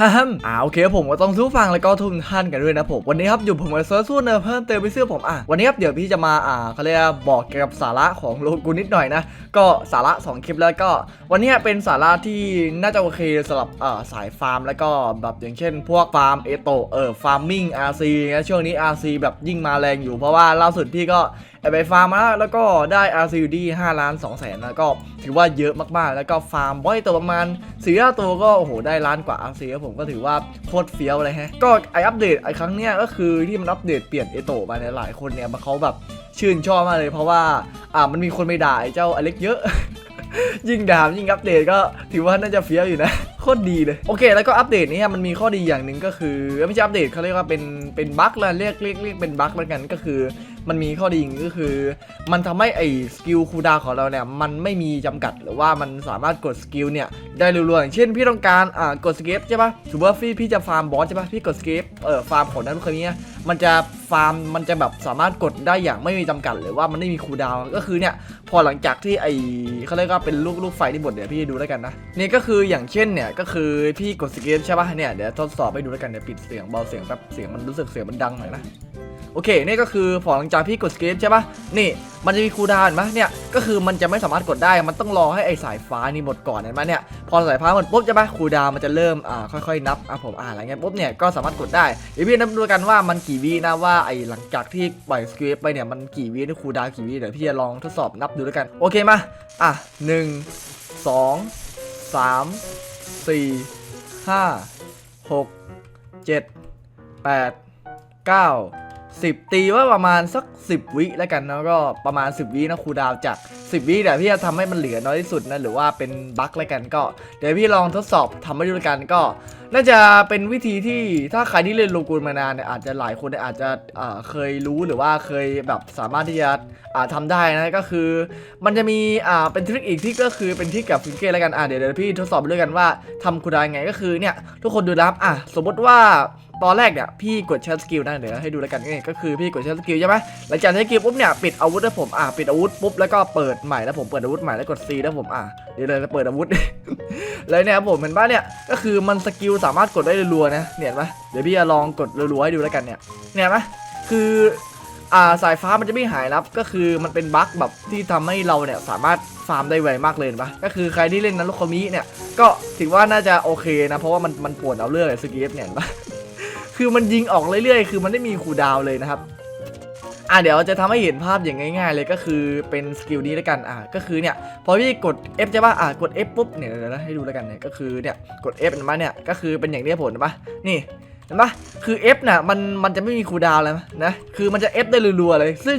ฮ่าฮัมอ่าโอเคผมก็ต้องสู้ฟังแล้วก็ทุกท่านกันด้วยนะผม วันนี้ครับอยู่ผมกับเซิร์ชสู้เนอเพิ่มเติมไปเสื้อผมอะวันนี้ครับเดี๋ยวพี่จะมาอ่าเขาเรียกบอกเกี่ยวกับสาระของโลกูนิดหน่อยนะ ก็สาระ 2 คลิปแล้วก็ วันนี้เป็นสาระที่น่าจะโอเคสำหรับอ่าสายฟาร์ม แล้วก็แบบอย่างเช่น พวกฟาร์มเอโตเออฟาร์มมิ่งอาร์ซีนะช่วงนี้ RC แบบยิ่งมาแรงอยู่เพราะว่าล่าสุดพี่ก็ แอบไปฟาร์มมาแล้วแล้วก็ได้ RCUD 5ล้าน2แสนนะก็ถือว่าเยอะมากๆ แล้วก็ฟาร์มบอยตัวประมาณสี่ห้าตัวก็โอ้โหได้ล้านกว่า RC ครับผมก็ถือว่าโคตรเฟี้ยวเลยฮะก็ไออัปเดตไอครั้งเนี้ยก็คือที่มันอัปเดตเปลี่ยนเอโตมาเนี่ยหลายคนเนี่ยมันเขาแบบชื่นชอบมากเลย เพราะว่าอ่ามันมีคนไปด่าไอเจ้าอเล็กเยอะ ยิ่งด่ามยิ่งอัปเดตก็ถือว่าน่าจะเฟี้ยวอยู่นะโคตรดีเลยโอเค แล้วก็อัปเดตนี้มันมีข้อดีอย่างหนึ่งก็คือไม่ใช่อัปเดตเขาเรียกว่าเป็นเป็นบั๊กละเรียกเรียกเรียกเป็นบั๊กแล้วกันก็คือ มันมีข้อดีอย่างก็คือ มันทำให้ไอ้สกิลคูดาวของเราเนี่ยมันไม่มีจำกัดหรือว่ามันสามารถกดสกิลเนี่ยได้รัวๆอย่างเช่นพี่ต้องการอ่ากดสเกปใช่ปะสมมติว่าพี่พี่จะฟาร์มบอสใช่ปะพี่กดสเกปเอ่อฟาร์มของนั้นคนนี้มันจะฟาร์มมันจะแบบสามารถกดได้อย่างไม่มีจำกัดหรือว่ามันไม่มีคูดาวก็คือเนี่ยพอหลังจากที่ไอเขาเรียกว่าเป็นลูกลูกไฟที่บดเดี๋ยวพี่ดูแล้วกันนะนี่ก็คืออย่างเช่นเนี่ยก็คือพี่กดสเกปใช่ปะเนี่ยเดี๋ยวทดสอบให้ดูแล้วกันเดี๋ยวปิดเสียงเบาเสียงแป๊บเสียงมันรู้สึกเสียงมันดังหน่อยนะ โอเคนี่ก็คือพอหลังจากพี่กดสเกปใช่ปะนี่มันจะมีคูลดาวน์เห็นไหมเนี่ยก็คือมันจะไม่สามารถกดได้มันต้องรอให้ไอสายฟ้านี่หมดก่อนเห็นไหมเนี่ยพอสายฟ้าหมดปุ๊บใช่ปะคูลดาวน์มันจะเริ่มอ่าค่อยๆนับอะผมอ่าอะไรเงี้ยปุ๊บเนี่ยก็สามารถกดได้เดี๋ยวพี่นับดูกันว่ามันกี่วินะว่าไอหลังจากที่ปล่อยสเกปไปเนี่ยมันกี่วินี่คูลดาวน์กี่วิเดี๋ยวพี่จะลองทดสอบนับดูแล้วกันโอเคมาอะหนึ่งสองสามสี่ห้าหกเจ็ดแปดเก้า 10 ตีว่าประมาณสัก 10 วิแล้วกันนะก็ประมาณ 10 วินะครูดาวจาก 10 วิเดี๋ยวพี่จะทำให้มันเหลือน้อยที่สุดนะหรือว่าเป็นบั๊กแล้วกันก็ เดี๋ยวพี่ลองทดสอบทำให้ดูแล้วกันก็ น่าจะเป็นวิธีที่ถ้าใครที่เล่นโลกูนมานานเนี่ยอาจจะหลายคนเนี่ยอาจจะเคยรู้หรือว่าเคยแบบสามารถที่จะอ่าทำได้นะก็คือ มันจะมีเป็นทริคอีกที่ก็คือเป็นทริคกับฟิงเกอร์แล้วกันอ่าเดี๋ยวเดี๋ยวพี่ทดสอบไปด้วยกันว่าทำคูดาวยังไงก็คือเนี่ยทุกคนดูนะครับอะสมมติว่า ตอนแรกเนี่ยพี่กดใช้สกิลนะเดี๋ยวให้ดูแล้วกันนี่ก็คือพี่กดใช้สกิลใช่ไหมหลังจากใช้สกิลปุ๊บเนี่ยปิดอาวุธแล้วผมอะปิดอาวุธปุ๊บแล้วก็เปิดใหม่แล้วผมเปิดอาวุธใหม่แล้วกด C แล้วผมอะเดี๋ยวเลยจะเปิดอาวุธเลยเนี่ยผมเห็นปะเนี่ยก็คือมันสกิลสามารถกดได้รัวๆนะเนี่ยเห็นปะเดี๋ยวพี่จะลองกดรัวๆให้ดูแล้วกันเนี่ยเนี่ยเห็นปะคืออ่าสายฟ้ามันจะไม่หายนะครับก็คือมันเป็นบั๊กแบบที่ทำให้เราเนี่ยสามารถฟาร์มได้ไวมากเลยเห็นปะก็คือใครที่เล่นนั้นลูกคอมิเนี่ยก็ถือว่าน่าจะโอเคนะเพราะว่ามันมันปวดเอาเรื่องไอ้สกิลเนี่ยเห็นปะ คือมันยิงออกเรื่อยๆ คือมันไม่มีคูดาวเลยนะครับ อะเดี๋ยวจะทำให้เห็นภาพอย่างง่าย ๆ เลยก็คือเป็นสกิลนี้แล้วกัน อะก็คือเนี่ยพอพี่กด F ใช่ป่ะ อะกด F ปุ๊บเนี่ยเดี๋ยวนะให้ดูแล้วกันเนี่ยก็คือเนี่ยกด F เห็นปะเนี่ยก็คือเป็นอย่างนี้ผลเห็นปะนี่เห็นปะคือ F น่ะมันมันจะไม่มีคูดาวเลยนะ คือมันจะ F ได้รัวๆเลย ซึ่ง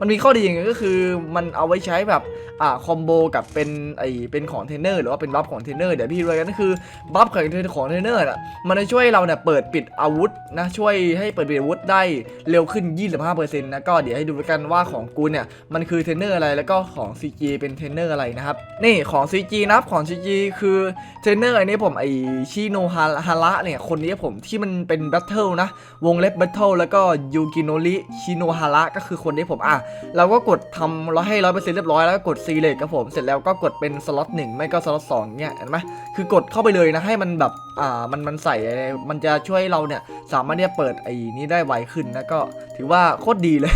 มันมีข้อดีอย่างนึงก็คือมันเอาไว้ใช้แบบอ่าคอมโบกับเป็นไอเป็นของเทรนเนอร์หรือว่าเป็นบัฟของเทรนเนอร์เดี๋ยวพี่ดูกันก็คือบัฟของเทรนของเทรนเนอร์อะมันจะช่วยเราเนี่ยเปิดปิดอาวุธนะช่วยให้เปิดปิดอาวุธได้เร็วขึ้น 25%นะก็เดี๋ยวให้ดูกันว่าของกูเนี่ยมันคือเทรนเนอร์อะไรแล้วก็ของ CG เป็นเทรนเนอร์อะไรนะครับนี่ของ CG นะครับของ CG คือเทรนเนอร์อันนี้ผมไอชิโนฮาฮาระเนี่ยคนนี้ผมที่มันเป็นแบทเทิลนะวงเล็บแบทเทิลแล้วก็ยูกิโนริชิโนฮาระก็คือคนที่ผมอะเราก็กดทำเราให้ร้อยเปอร์เซ็นต์เรียบร้อยแล้วก็กดซีเลกครับผมเสร็จแล้วก็กดเป็นสล็อตหนึ่งไม่ก็สล็อตสองเนี่ยเห็นไหมคือกดเข้าไปเลยนะให้มันแบบอ่ามันมันใส่อะไรมันจะช่วยให้เราเนี่ยสามารถที่จะเปิดไอ้นี้ได้ไวขึ้นนะก็ถือว่าโคตรดีเลย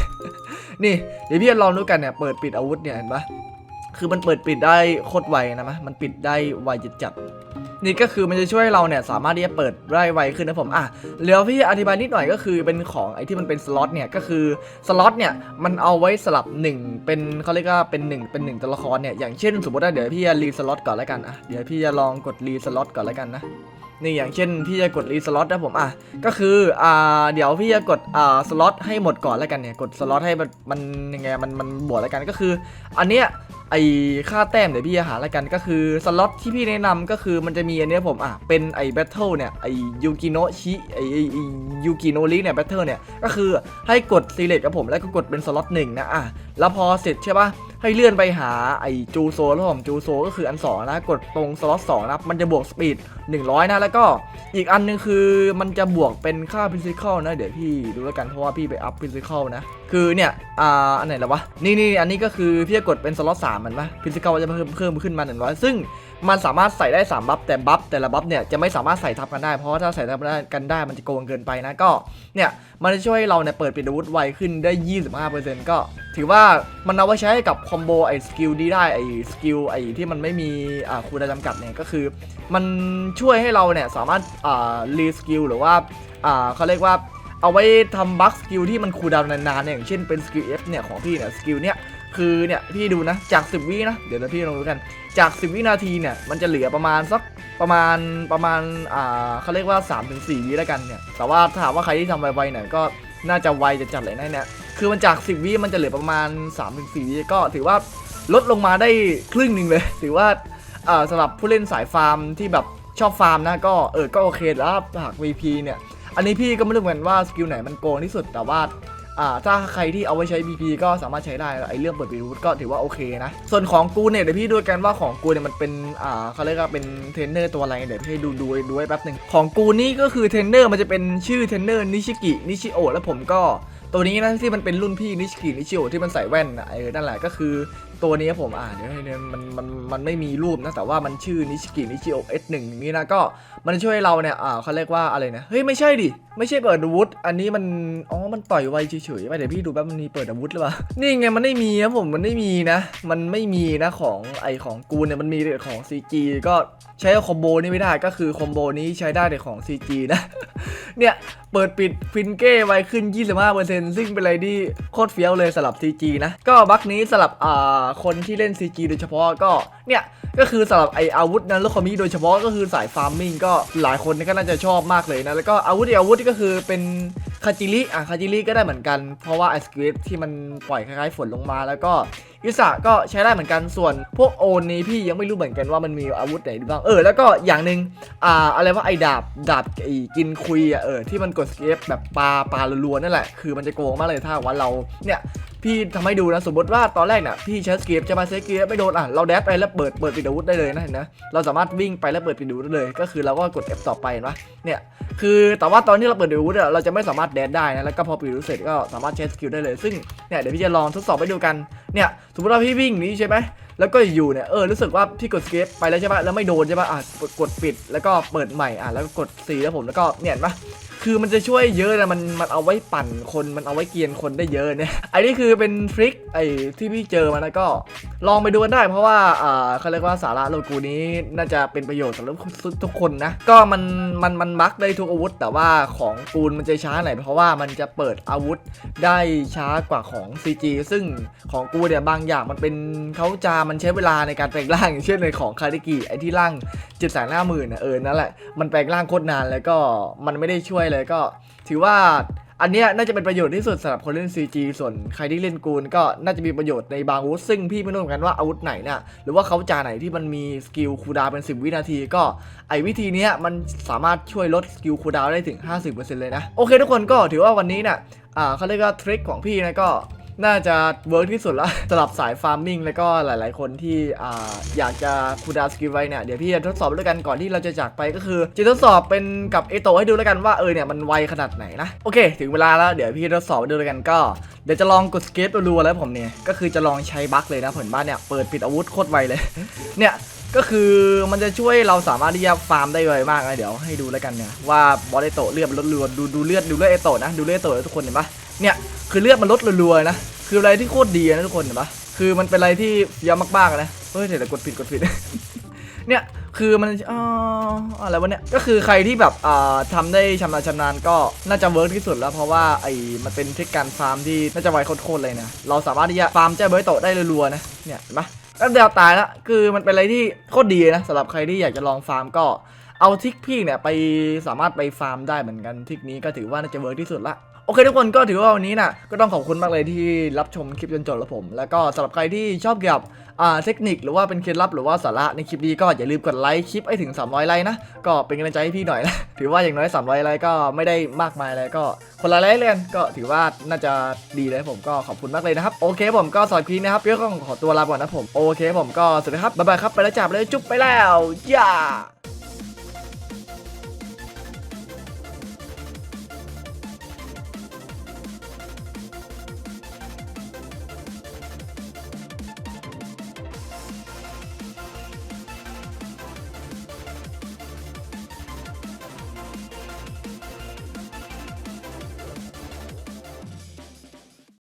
นี่เดี๋ยวพี่จะลองดูกันเนี่ยเปิดปิดอาวุธเนี่ยเห็นปะคือมันเปิดปิดได้โคตรไวนะมะมันปิดได้ไวจัดๆ นี่ก็คือมันจะช่วยเราเนี่ยสามารถที่จะเปิดได้ไวขึ้นนะผมอะเดี๋ยวพี่อธิบายนิดหน่อยก็คือเป็นของไอ้ที่มันเป็นสล็อตเนี่ยก็คือสล็อตเนี่ยมันเอาไว้สลับหนึ่งเป็นเขาเรียกว่าเป็นหนึ่งเป็นหนึ่งตัวละครเนี่ยอย่างเช่นสมมติว่าเดี๋ยวพี่จะรีสล็อตก่อนแล้วกันอะเดี๋ยวพี่จะลองกดรีสล็อตก่อนแล้วกันนะนี่อย่างเช่นพี่จะกดรีสล็อตนะผมอะก็คืออ่าเดี๋ยวพี่จะกดอ่าสล็อตให้หมดก่อนแล้วกันเนี่ยกดสล็อตให้มันมันยังไงมันมันบวกแล้วกันก็คือ อันเนี้ย ไอค่าแต้มเดี๋ยวพี่จะหาแล้วกันก็คือสล็อตที่พี่แนะนำก็คือมันจะมีอันนี้ผมอะเป็นไอแบทเทิลเนี่ยไอยูกิโนชิไอ้ยูกิโนริเนี่ยแบทเทิลเนี่ยก็คือให้กดซีเลตกับผมแล้วก็กดเป็นสล็อตหนึ่งนะอะแล้วพอเสร็จใช่ปะให้เลื่อนไปหาไอจูโซแล้วผมจูโซก็คืออันสองนะกดตรงสล็อตสองนะมันจะบวกสปีด100 นะแล้วก็อีกอันหนึงคือมันจะบวกเป็นค่าฟิสิกอลนะเดี๋ยวพี่ดูแล้วกันเพราะว่าพี่ไปอัพฟิสิกอลนะคือเนี่ย อ่า อันไหนแล้ววะ นี่นี่อันนี้ก็คือพี่จะกดเป็นสล็อตสามมันปะพิซิคอลจะเพิ่มเพิ่มขึ้นมาหนึ่งร้อยซึ่งมันสามารถใส่ได้3บัฟแต่บัฟแต่ละบัฟเนี่ยจะไม่สามารถใส่ทับกันได้ เพราะว่าถ้าใส่ทับกันได้มันจะโกงเกินไปนะก็ เนี่ย มันจะช่วยให้เราเนี่ยเปิดปิดอาวุธไวขึ้นได้25%ก็ ถือว่ามันเอาไว้ใช้กับคอมโบไอ้สกิลดีได้ไอ้สกิลไอ้ที่มันไม่มี อ่าคูลดจำกัดเนี่ยก็คือ มันช่วยให้เราเนี่ยสามารถ อ่ารีสกิลหรือว่า อ่าเขาเรียกว่า เอาไว้ทำบัคสกิลที่มันคูลดาวนานๆเนี่ยอย่างเช่นเป็นสกิล F เนี่ยของพี่เนี่ยสกิลเนี่ยคือเนี่ยพี่ดูนะจาก 10 วินะเดี๋ยวเราพี่ลองดูกันจาก 10 วินาทีเนี่ยมันจะเหลือประมาณสักประมาณประมาณอ่าเขาเรียกว่า 3-4 วิแล้วกันเนี่ยแต่ว่าถามว่าใครที่ทำไวๆหน่อยก็น่าจะไวจะจัดเลยนะเนี่ยคือมันจาก 10 วิมันจะเหลือประมาณ 3-4 วิก็ถือว่าลดลงมาได้ครึ่งหนึ่งเลยถือว่าอ่าสำหรับผู้เล่นสายฟาร์มที่แบบชอบฟาร์มนะก็เออก็โอเคแล้วหาก VP เนี่ย อันนี้พี่ก็ไม่รู้เหมือนว่าสกิลไหนมันโกงที่สุดแต่ว่าอ่าถ้าใครที่เอาไว้ใช้ VP ก็สามารถใช้ได้ไอ้เรื่องเปิดปีรูทก็ถือว่าโอเคนะ ส่วนของกูเนี่ยเดี๋ยวพี่ดูกันว่าของกูเนี่ยมันเป็นอ่าเขาเรียกว่าเป็นเทรนเนอร์ตัวอะไรเดี๋ยวพี่ให้ดูดูดูไว้แป๊บหนึ่งของกูนี่ก็คือเทรนเนอร์มันจะเป็นชื่อเทรนเนอร์นิชิกินิชิโอแล้วผมก็ตัวนี้นะที่มันเป็นรุ่นพี่นิชิกินิชิโอที่มันใส่แว่นน่ะเออนั่นแหละก็คือ ตัวนี้ผมอ่านเดี๋ยวให้เนี่ยมันมันมันไม่มีรูปนะ แต่ว่ามันชื่อนิชิกินิชิโอเอสหนึ่งนี้นะก็มันช่วยเราเนี่ยอ่าเขาเรียกว่าอะไรนะ เฮ้ย ไม่ใช่ดิ ไม่ใช่เปิดอาวุธ อันนี้มัน อ๋อ มันต่อยไวเฉยๆไปเดี๋ยวพี่ดูแป๊บมันมีเปิดอาวุธหรือเปล่า นี่ไงมันไม่มีนะผมมันไม่มีนะ มันไม่มีนะของไอของกูเนี่ยมันมีแต่ของ CG ก็ใช้คอมโบนี่ไม่ได้ก็คือคอมโบนี้ใช้ได้แต่ของ CG นะเนี่ยเปิดปิดฟินเก้ไวขึ้น 25%ซึ่งเป็นอะไรที่โคตรเฟี้ยวเลยสำหรับ CG นะ ก็บัคนี้สำหรับอ่าคนที่เล่น CG โดยเฉพาะก็เนี่ยก็คือสำหรับไออาวุธนั้นลูกคอมีโดยเฉพาะก็คือสายฟาร์มมิ่งก็หลายคนก็น่าจะชอบมากเลยนะแล้วก็อาวุธอีกอาวุธก็คือเป็นคาจิริอะคาจิริก็ได้เหมือนกันเพราะว่าไอสคริปที่มันปล่อยคล้ายๆฝนลงมาแล้วก็อิสระก็ใช้ได้เหมือนกันส่วนพวกโอนนี้พี่ยังไม่รู้เหมือนกันว่ามันมีอาวุธไหนบ้างเออแล้วก็อย่างหนึ่งอ่าอะไรว่าไอดาบดาบไอกินคุยอะเออที่มันกดสเก็ปแบบปลาปลาลัวๆนั่นแหละคือมันจะโกงมากเลยถ้าว่าเราเนี่ย พี่ทำให้ดูนะสมมติว่าตอนแรกน่ะพี่ใช้สเก็ปจะมาใช้สเก็ปไม่โดนอะเราแดดไปแล้วเปิดเปิดปิดอาวุธได้เลยนะเห็นนะเราสามารถวิ่งไปแล้วเปิดปิดอาวุธได้เลย ก็คือเราก็กด F ต่อไปเห็นปะเนี่ยคือแต่ว่าตอนที่เราเปิดอาวุธเราจะไม่สามารถแดดได้นะแล้วก็พอปิดอาวุธเสร็จก็สามารถใช้สกิลได้เลยซึ่งเนี่ยเดี๋ยวพี่จะลองทดสอบให้ดูกันเนี่ยสมมติว่าพี่วิ่งนี้ใช่ไหมแล้วก็อยู่เนี่ยเออรู้สึกว่าพี่กดสเกปไปแล้วใช่ปะแล้วไม่โดนใช่ปะอะกดปิดแล้วก็เปิดใหม่อะแล้วก็กดสีแล้วผมแล้วก็เนี่ยเห็นปะ คือมันจะช่วยเยอะนะมันมันเอาไว้ปั่นคนมันเอาไว้เกียนคนได้เยอะเนี่ยไอ้นี่คือเป็นทริคไอ้ที่พี่เจอมาแล้วก็ ลองไปดูกันได้เพราะว่าอ่าเขาเรียกว่าสาระโลกูนี้น่าจะเป็นประโยชน์สำหรับทุกคนนะ ก็มันมันมันบักได้ทุกอาวุธ แต่ว่าของกูนมันจะช้าหน่อยเพราะว่ามันจะเปิดอาวุธได้ช้ากว่าของ CG ซึ่งของกูเนี่ยบางอย่างมันเป็นเขาจะมันใช้เวลาในการแปลงร่างอย่างเช่นในของคาริกิไอที่ร่างเจ็ดแสนห้าหมื่นเออนั่นแหละมันแปลงร่างโคตรนานแล้วก็มันไม่ได้ช่วยเลยก็ถือว่า อันเนี้ยน่าจะเป็นประโยชน์ที่สุดสำหรับคนเล่น CG ส่วนใครที่เล่นกูนก็น่าจะมีประโยชน์ในบางอาวุธซึ่งพี่ไม่รู้เหมือนกันว่าอาวุธไหนเนี่ยหรือว่าเขาจาไหนที่มันมีสกิลคูดาวเป็น 10 วินาทีก็ไอวิธีเนี้ยมันสามารถช่วยลดสกิลคูดาวได้ถึง 50%เลยนะ โอเคทุกคนก็ถือว่าวันนี้เนี่ยเขาเรียกว่าทริคของพี่นะก็ น่าจะเวิร์กที่สุดละสำหรับสายฟาร์มมิ่งแล้วก็หลาย ๆ คนที่อ่าอยากจะคูดาวสกิลไว้เนี่ยเดี๋ยวพี่จะทดสอบด้วยกันก่อนที่เราจะจากไปก็คือ จะทดสอบเป็นกับเอโตให้ดูแล้วกันว่าเออเนี่ยมันไวขนาดไหนนะโอเค ถึงเวลาแล้วเดี๋ยวพี่ทดสอบดูแล้วกันก็เดี๋ยวจะลองกดสเก็ตรัวๆแล้วผมเนี่ยก็คือจะลองใช้บั๊กเลยนะผมบ้านเนี่ยเปิดปิดอาวุธโคตรไวเลยเนี่ยก็คือมันจะช่วยเราสามารถที่จะฟาร์มได้ไวมากนะเดี๋ยวให้ดูแล้วกันเนี่ยว่าบอลเอโตเลือดมันลดรัวดูดูเลือดดูเลือดเอโตนะดูเลือดเอโตทุกคนเห็นปะ เนี่ยคือเลือดมันลดรัวๆนะ คืออะไรที่โคตรดีนะทุกคนเห็นปะคือมันเป็นอะไรที่เยอะมากๆนะ เฮ้ยเดี๋ยวกดผิดกดผิด เนี่ยคือมันอ๋ออะไรวะเนี่ย ก็คือใครที่แบบอ่าทำได้ชำนาญชำนาญก็น่าจะเวิร์กที่สุดแล้วเพราะว่าไอ้มันเป็นเทคการฟาร์มที่น่าจะไวโคตรๆเลยนะ เราสามารถที่จะฟาร์มเจ้าเบอร์โตได้รัวๆนะ เนี่ยเห็นปะแล้วเดียวตายละคือมันเป็นอะไรที่โคตรดีนะสำหรับใครที่อยากจะลองฟาร์มก็เอาทิกพี่เนี่ยไปสามารถไปฟาร์มได้เหมือนกันทิกนี้ก็ถือว่าน่าจะเวิร์กที่สุดละ โอเคทุกคนก็ถือว่าวันนี้น่ะก็ต้องขอบคุณมากเลยที่รับชมคลิปจนจบแล้วผม แล้วก็สำหรับใครที่ชอบเกี่ยวกับอ่าเทคนิคหรือว่าเป็นเคล็ดลับหรือว่าสาระในคลิปนี้ก็อย่าลืมกดไลค์คลิปให้ถึง 300 ไลค์นะ ก็เป็นกำลังใจให้พี่หน่อยนะ ถือว่าอย่างน้อย 300 ไลค์ก็ไม่ได้มากมายอะไรก็คนละไลค์เลยกันก็ถือว่าน่าจะดีเลยผมก็ขอบคุณมากเลยนะครับ โอเคผมก็สำหรับคลิปนะครับพี่ก็ต้อขอตัวลาไปก่อนนะผม โอเคผมก็สวัสดีครับบ๊ายบายครับไปแล้วจับเลยจุ๊บไปแล้วย่า